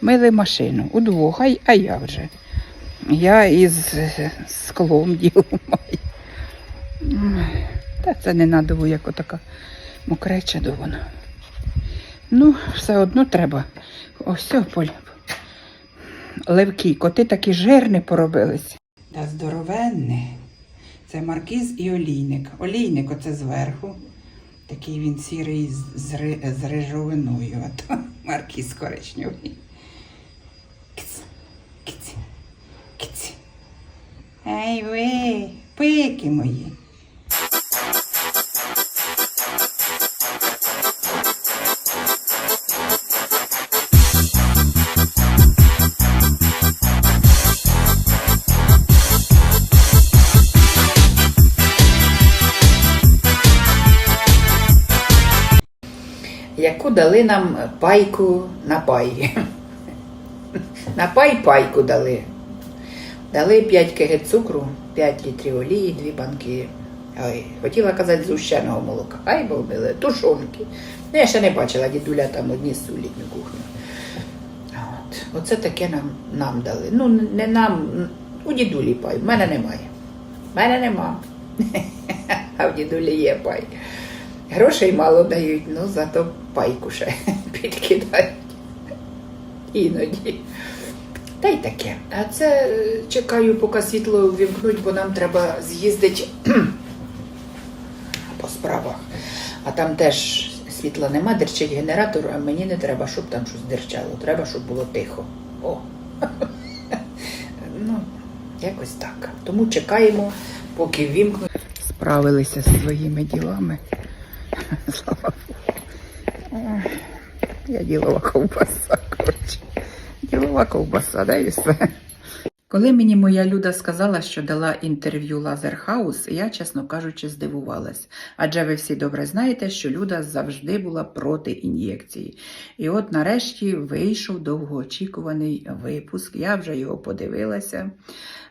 Мили машину удвох, а, а я вже. Я із склом діло маю. Та це не надову, як отака мокреча до вона. Ну, все одно треба. Ось все, Поля. Левки, коти такі жирні поробились. Та здоровенне. Це маркіз і олійник. Олійник оце зверху. Такий він сірий з, з, з рижовиною, а то маркіз коричневий. Киць, киць. Ей ви, пики мої. Яку дали нам пайку на пай. На пай пайку дали. Дали 5 кг цукру, 5 літрів олії, 2 банки. Ой, хотіла казати згущеного молока. Ай били, тушонки. Ну, я ще не бачила, дідуля там одні сулітню кухню. От. Оце таке нам, нам дали. Ну, не нам, у дідулі пай. В мене немає. В мене нема. А в дідулі є пай. Грошей мало дають, ну зато пайку ще підкидають. Іноді. Та й таке. А це е, чекаю, поки світло вімкнуть, бо нам треба з'їздити по справах. А там теж світла нема, дерчить генератор, а мені не треба, щоб там щось дерчало. Треба, щоб було тихо. О. ну, якось так. Тому чекаємо, поки вімкнуть. Справилися зі своїми ділами. Слава Богу. Я ділова ковбаса, Ділова ковбаса, да все. Коли мені моя Люда сказала, що дала інтерв'ю Лазерхаус, я, чесно кажучи, здивувалась. Адже ви всі добре знаєте, що Люда завжди була проти ін'єкції. І от нарешті вийшов довгоочікуваний випуск. Я вже його подивилася,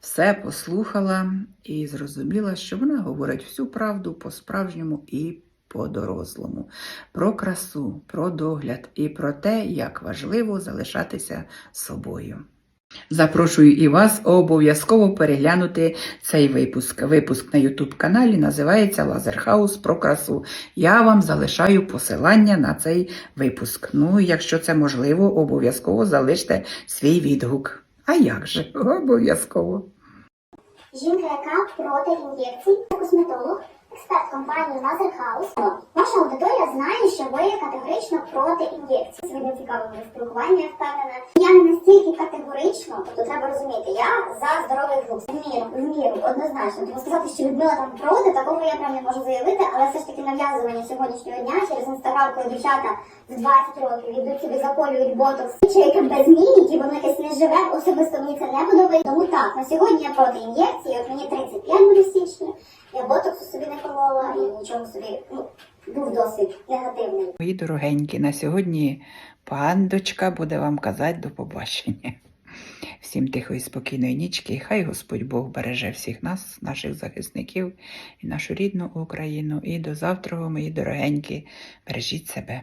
все послухала і зрозуміла, що вона говорить всю правду по-справжньому і по-дорослому. Про красу, про догляд і про те, як важливо залишатися собою. Запрошую і вас обов'язково переглянути цей випуск. Випуск на YouTube каналі називається Лазерхаус про красу. Я вам залишаю посилання на цей випуск. Ну, якщо це можливо, обов'язково залиште свій відгук. А як же? Обов'язково. Жінка, яка проти ін'єкцій, косметолог, експерт компанії House. Ваша аудиторія знає, що ви категорично проти ін'єкцій. Сьогодні цікаве буде спілкування, впевнена. Я не настільки категорично, тобто треба розуміти, я за здоровий глузд. В міру, в міру, однозначно. Тому сказати, що Людмила там проти, такого я прям не можу заявити, але все ж таки нав'язування сьогоднішнього дня через інстаграм, коли дівчата в 20 років йдуть собі заколюють ботокс, чи яке без міміки, воно якесь не живе, особисто мені це не подобається. Тому так, на сьогодні я проти ін'єкції, от мені 35 буде в січні, я ботоксу собі не колола і нічого собі, ну, був досить негативний. Мої дорогенькі, на сьогодні пандочка буде вам казати до побачення. Всім тихої спокійної нічки. Хай Господь Бог береже всіх нас, наших захисників і нашу рідну Україну. І до завтра, мої дорогенькі, бережіть себе.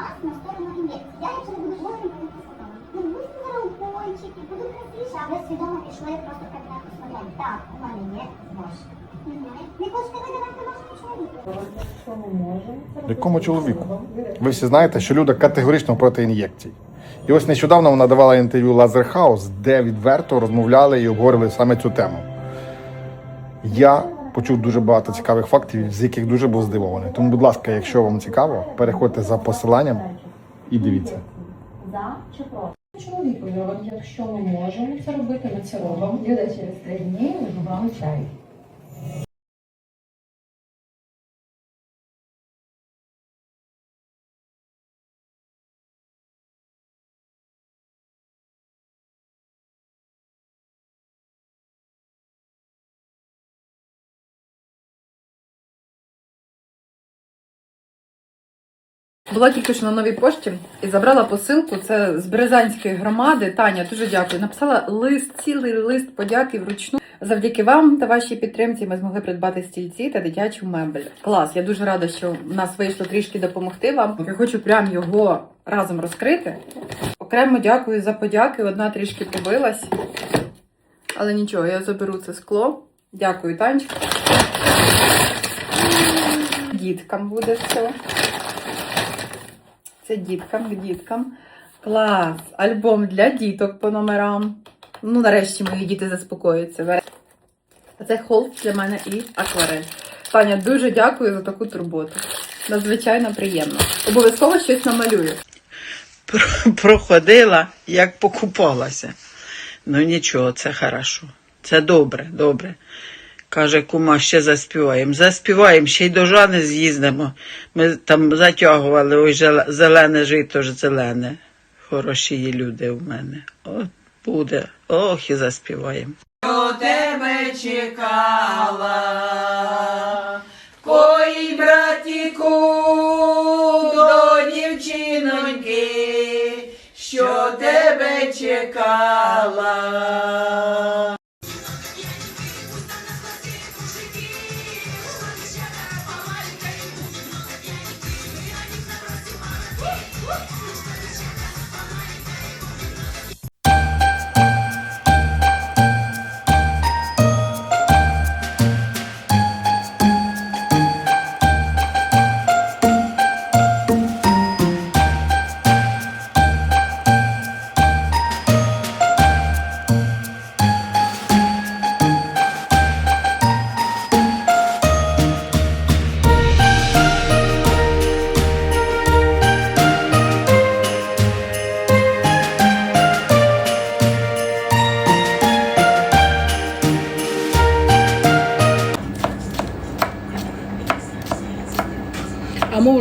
нас на сторону ін'єкції. Я якщо не буду блогером, то не писала. Ну, буду рампончики, буду красивіше, але свідомо пішла я просто в кабінет. Так, у мене є гроші. Не хочете видавати вашому чоловіку? Якому чоловіку? Ви всі знаєте, що люди категорично проти ін'єкцій. І ось нещодавно вона давала інтерв'ю Лазерхаус, де відверто розмовляли і обговорили саме цю тему. Я почув дуже багато цікавих фактів, з яких дуже був здивований. Тому, будь ласка, якщо вам цікаво, переходьте за посиланням і дивіться. За чи проти? Чоловікові, якщо ми можемо це робити, ми це робимо. Люди через три дні вживали чай. Була тільки що на новій пошті і забрала посилку. Це з Березанської громади. Таня дуже дякую. Написала лист, цілий лист подяки вручну. Завдяки вам та вашій підтримці ми змогли придбати стільці та дитячу мебель. Клас, я дуже рада, що в нас вийшло трішки допомогти вам. Я хочу прям його разом розкрити. Окремо дякую за подяки. Одна трішки побилась. Але нічого, я заберу це скло. Дякую, Танечка. Діткам буде все. Це діткам, діткам. Клас! Альбом для діток по номерам. Ну, нарешті мої діти заспокоюються. А це холст для мене і акварель. Таня, дуже дякую за таку турботу. Надзвичайно приємно. Обов'язково щось намалюю. Проходила, як покупалася. Ну нічого, це хорошо. Це добре, добре. Каже, кума, ще заспіваємо. Заспіваємо, ще й до Жани з'їздимо. Ми там затягували ой, зелене жито ж зелене. Хороші є люди в мене. От буде, ох, і заспіваємо. До тебе чекала, кої братіку до дівчиноньки, що тебе чекала.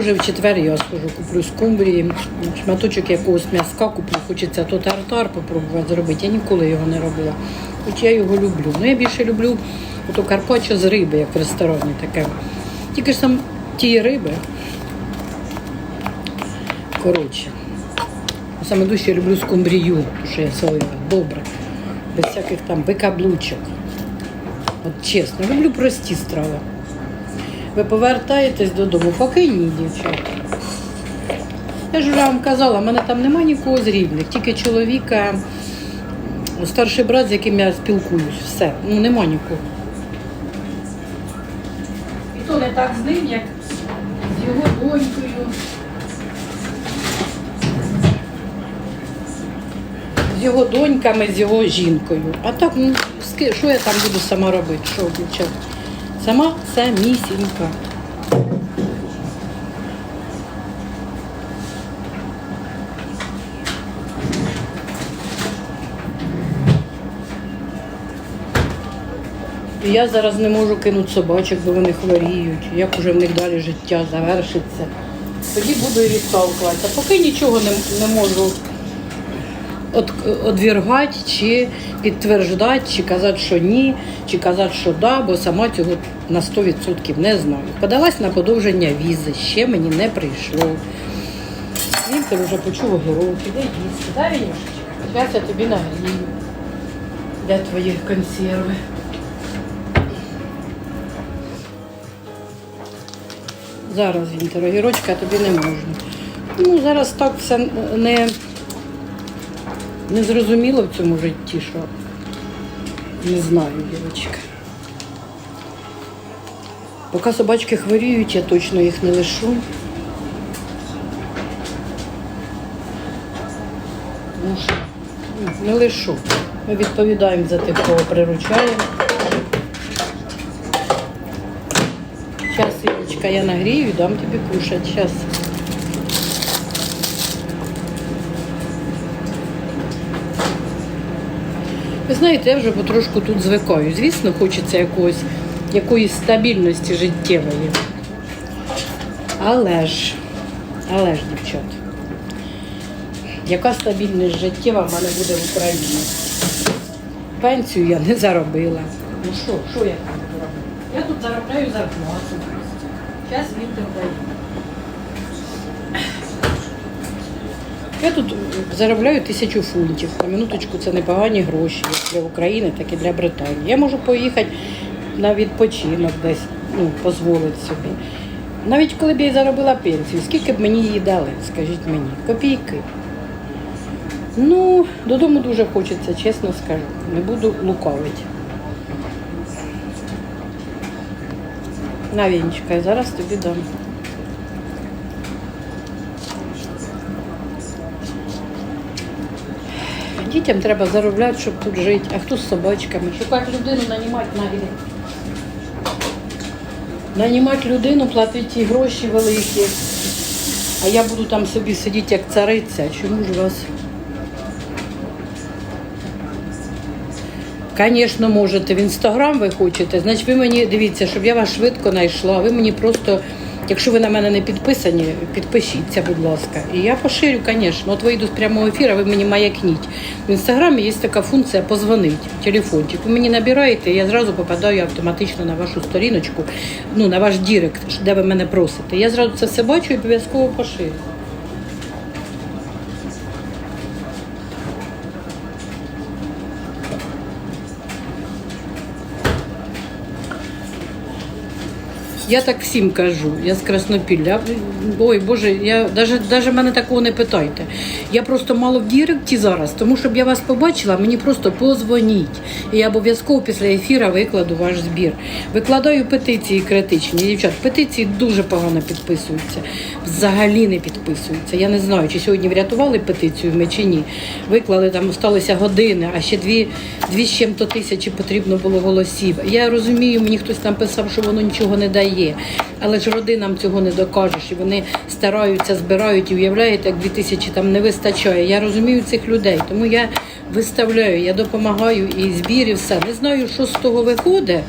може в четвер я схожу, куплю скумбрії, шматочок якогось м'яска куплю, хочеться то тартар попробувати зробити. Я ніколи його не робила. Хоч я його люблю. Ну я більше люблю ото карпаччо з риби, як в ресторані таке. Тільки ж там ті риби. Коротше. Саме дужче я люблю скумбрію, тому що я солила добре, без всяких там бикаблучок. От чесно, люблю прості страви ви повертаєтесь додому, поки ні, дівчата. Я ж вже вам казала, в мене там нема нікого з рідних, тільки чоловіка, ну, старший брат, з яким я спілкуюсь. Все, ну нема нікого. І то не так з ним, як з його донькою. З його доньками, з його жінкою. А так, ну, що я там буду сама робити, що дівчата? Сама самісінька. І я зараз не можу кинути собачок, бо вони хворіють, як уже в них далі життя завершиться. Тоді буду і відставкувати. А поки нічого не, не можу. Одвіргати, чи підтверждати, чи казати, що ні, чи казати, що да, бо сама цього на 100% не знаю. Подалась на подовження візи, ще мені не прийшло. Він ти вже почув огірок, іде їсти. Да, Вінюшечка? Зараз я тобі нагрію для твоїх консерви. Зараз, Вінтер, огірочка тобі не можу. Ну, Зараз так все не не зрозуміло в цьому житті, що не знаю, дівчатка. Поки собачки хворіють, я точно їх не лишу. Тому ну, не лишу. Ми відповідаємо за тих, кого приручаємо. Зараз, Ірочка, я нагрію дам тобі кушати. Зараз. Знаєте, я вже потрошку тут звикаю. Звісно, хочеться якогось, якоїсь стабільності життєвої. Але ж, але ж, дівчат, яка стабільність життєва в мене буде в Україні? Пенсію я не заробила. Ну що, що я там робити? Я тут заробляю зарплату. Зараз вітер дає. Я тут заробляю тисячу фунтів. На минуточку це непогані гроші як для України, так і для Британії. Я можу поїхати на відпочинок десь, ну, дозволити собі. Навіть коли б я заробила пенсію, скільки б мені її дали, скажіть мені, копійки. Ну, додому дуже хочеться, чесно скажу. Не буду лукавити. На Вінчика, я зараз тобі дам. Дітям треба заробляти, щоб тут жити. А хто з собачками? Шукати людину, нанімати навіть. Нанімати людину, платити гроші великі. А я буду там собі сидіти як цариця. Чому ж вас? Звісно, можете. В інстаграм ви хочете. Значить, ви мені дивіться, щоб я вас швидко знайшла. Ви мені просто, якщо ви на мене не підписані, підпишіться, будь ласка. І я поширю, звісно. От вийду з прямого ефіру, ви мені маякніть. В інстаграмі є така функція позвонить, телефончик. Ви мені набираєте, я зразу попадаю автоматично на вашу сторіночку, ну на ваш дірект, де ви мене просите. Я зразу це все бачу і обов'язково поширю. Я так всім кажу, я з Краснопілля. Ой, Боже, я даже, даже мене такого не питайте. Я просто мало в Діректі зараз, тому щоб я вас побачила, мені просто позвоніть. І я обов'язково після ефіру викладу ваш збір. Викладаю петиції критичні. Дівчат, петиції дуже погано підписуються. Взагалі не підписуються. Я не знаю, чи сьогодні врятували петицію ми чи ні. Виклали там, осталися години, а ще дві, дві з чим-то тисячі потрібно було голосів. Я розумію, мені хтось там писав, що воно нічого не дає. Але ж родинам цього не докажеш. І вони стараються, збирають і уявляєте, як дві тисячі там не вистачає. Я розумію цих людей, тому я виставляю, я допомагаю і збір, і все. Не знаю, що з того виходить.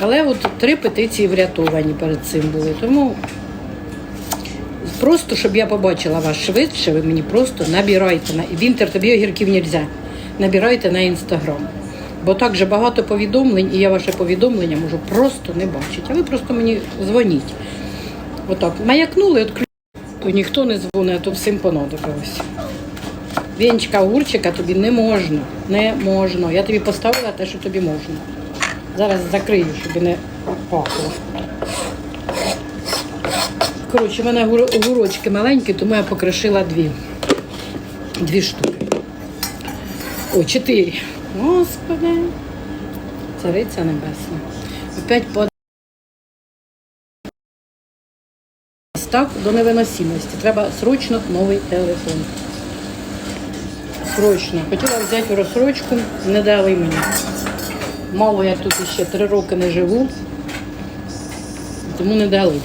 Але от три петиції врятовані перед цим були. Тому просто, щоб я побачила вас швидше, ви мені просто набирайте на Вінтер, тобі огірків нельзя. Набирайте на інстаграм. Бо так же багато повідомлень, і я ваше повідомлення можу просто не бачити. А ви просто мені дзвоніть. Отак. Маякнули, то ніхто не дзвонить, а то всім понадобилось. Вінчика, огурчика тобі не можна. Не можна. Я тобі поставила те, що тобі можна. Зараз закрию, щоб не пахло. Коротше, в мене огур- огурочки маленькі, тому я покришила дві. Дві штуки. О, чотири. Господи. Цариця небесна. Опять по так до невиносимості. Треба срочно новий телефон. Срочно. Хотіла взяти розсрочку, не дали мені. Мало я тут ще три роки не живу, тому не дали.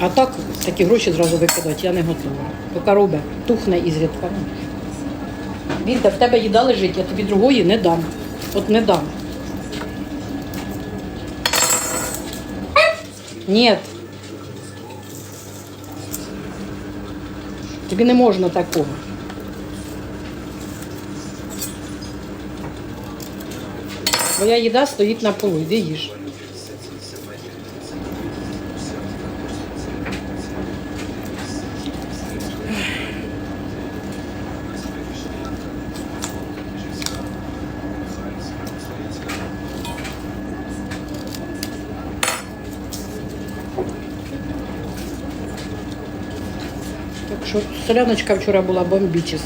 А так такі гроші зразу викидати я не готова. Поки робить, тухне і зрідка. Вінта, в тебе їда лежить, я тобі другої не дам. От не дам. Ні. Тобі не можна такого. Твоя їда стоїть на полу, іди їж. Що соляночка вчора була бомбічна.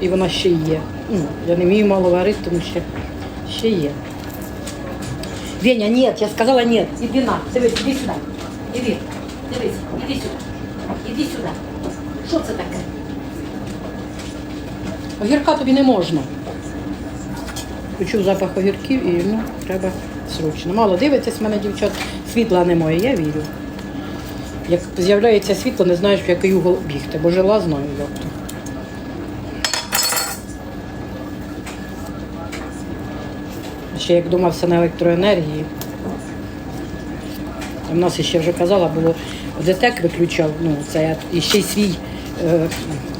І вона ще є. Ну, я не вмію мало варити, тому ще, ще є. Веня, ні, я сказала ні. Іди на, дивись, іди сюди. Іди, дивись, іди сюди. Іди сюди. Що це таке? Огірка тобі не можна. Почув запах огірків і ну, треба срочно. Мало дивитесь мене, дівчат, світла немає, я вірю. Як з'являється світло, не знаєш, в який угол бігти, бо жила знаю як то. Ще як вдома все на електроенергії. У нас ще вже казала, було ДТЕК виключав, ну це і ще й свій е,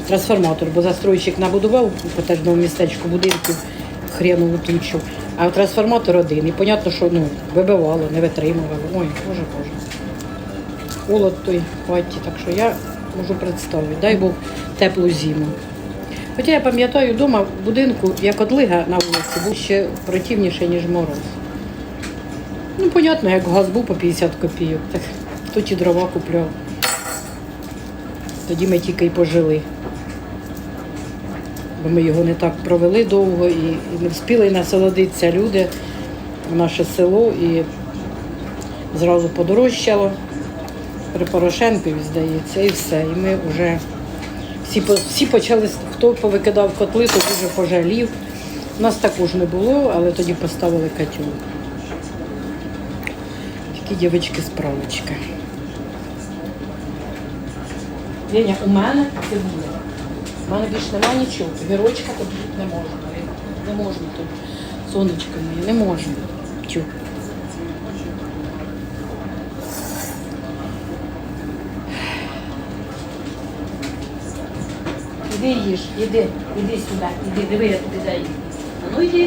трансформатор, бо застройщик набудував у котежному містечку будинків хренову тучу, а трансформатор один. І понятно, що ну, вибивало, не витримувало. Ой, боже боже. Холод той в хаті, так що я можу представити. Дай Бог теплу зиму. Хоча я пам'ятаю, вдома в будинку, як одлига на вулиці, був ще противніше, ніж мороз. Ну, понятно, як газ був по 50 копійок, так хто ті дрова купляв. Тоді ми тільки й пожили. Бо ми його не так провели довго і, і не встигли насолодитися люди в наше село і зразу подорожчало. При Порошенкові, здається, і все. І ми вже всі, всі почали, хто повикидав котли, то дуже пожалів. У нас також не було, але тоді поставили котел. Такі дівчатки справочки. Леня, у мене цибуля. У мене більше немає нічого. Вірочка тут не можна. Не можна тут. Сонечко моє, не можна. Тю. Іди їж, іди, іди сюди, іди, диви, я тобі даю. А ну йди,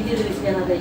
іди дивись, я надаю.